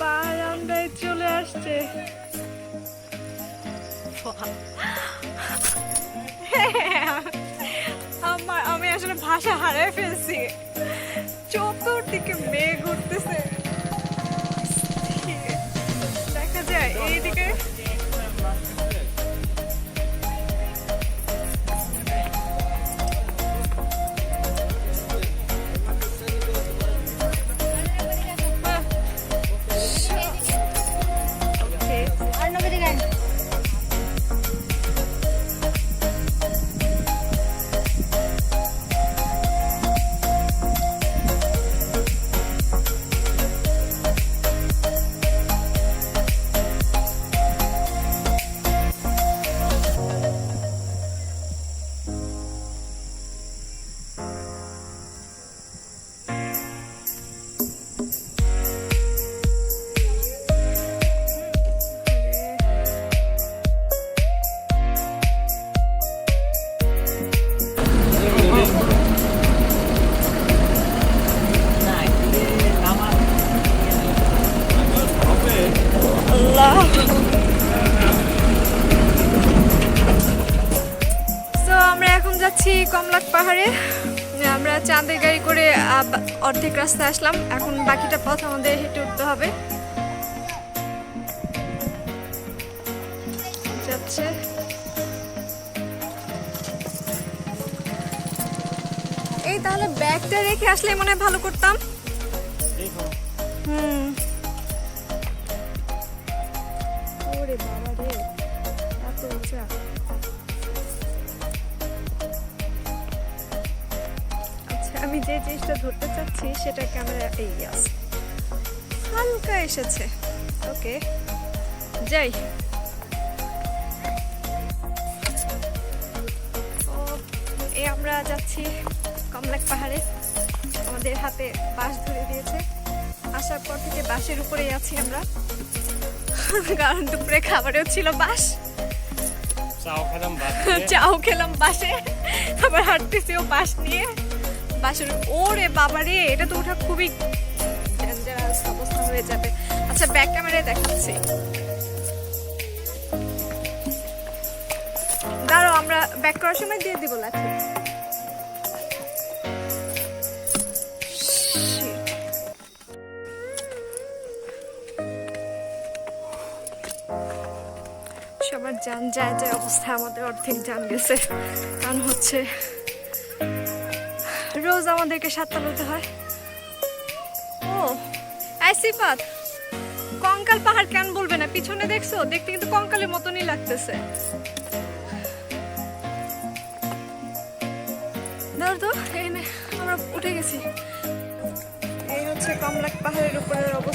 বারান্দায় চলে আসছে। আমার আমি আসলে ভাষা হারিয়ে ফেলছি। চতুর্দিকে মেঘ উঠতেছে। দেখা যায় এইদিকে যাচ্ছি কমলাক পাহাড়ে। আমরা চাঁদের গাড়ি করে অর্ধেক রাস্তা আসলাম। এখন বাকিটা পথ আমাদের হেঁটে উঠতে হবে। যাচ্ছে। এই তাহলে ব্যাগটা রেখে আসলে মনে হয় ভালো করতাম। হুম। ওরে বাবা রে, এত উঁচা। আমি যে জিনিসটা ধরতে চাচ্ছি সেটা ক্যামেরা এই আছে হালকা এসেছে। ওকে যাই। এই আমরা যাচ্ছি কমলাক পাহাড়ে। আমাদের হাতে বাঁশ ধরে দিয়েছে। আসার পর থেকে বাসের উপরেই আছি আমরা। কারণ দুপুরে খাবারেও ছিল বাঁশ। চাও খেলাম ভাত চাও খেলাম বাসে আবার হাঁটতেছিও বাস নিয়ে। বাসের ওরে বাবা রে এটা তো ওঠা খুবই অবস্থা হয়ে যাবে। আচ্ছা ব্যাক ক্যামেরায় দেখাচ্ছি। দাঁড়াও, আমরা ব্যাক করার সময় দিয়ে দিব লাঠি. সবার যান, যায় যায় অবস্থা, আমাদের অর্ধেক যান গেছে। কারণ হচ্ছে রোজ আমাদেরকে নিতে হয়। ও আইসিপাত কঙ্কাল পাহাড় কেন বলবে না? পিছনে দেখছ? দেখতে কিন্তু কঙ্কালের মতনই লাগতেছে। ধর তো এখানে আমরা উঠে গেছি। এই হচ্ছে কমলাক পাহাড়ের উপরের অবস্থা।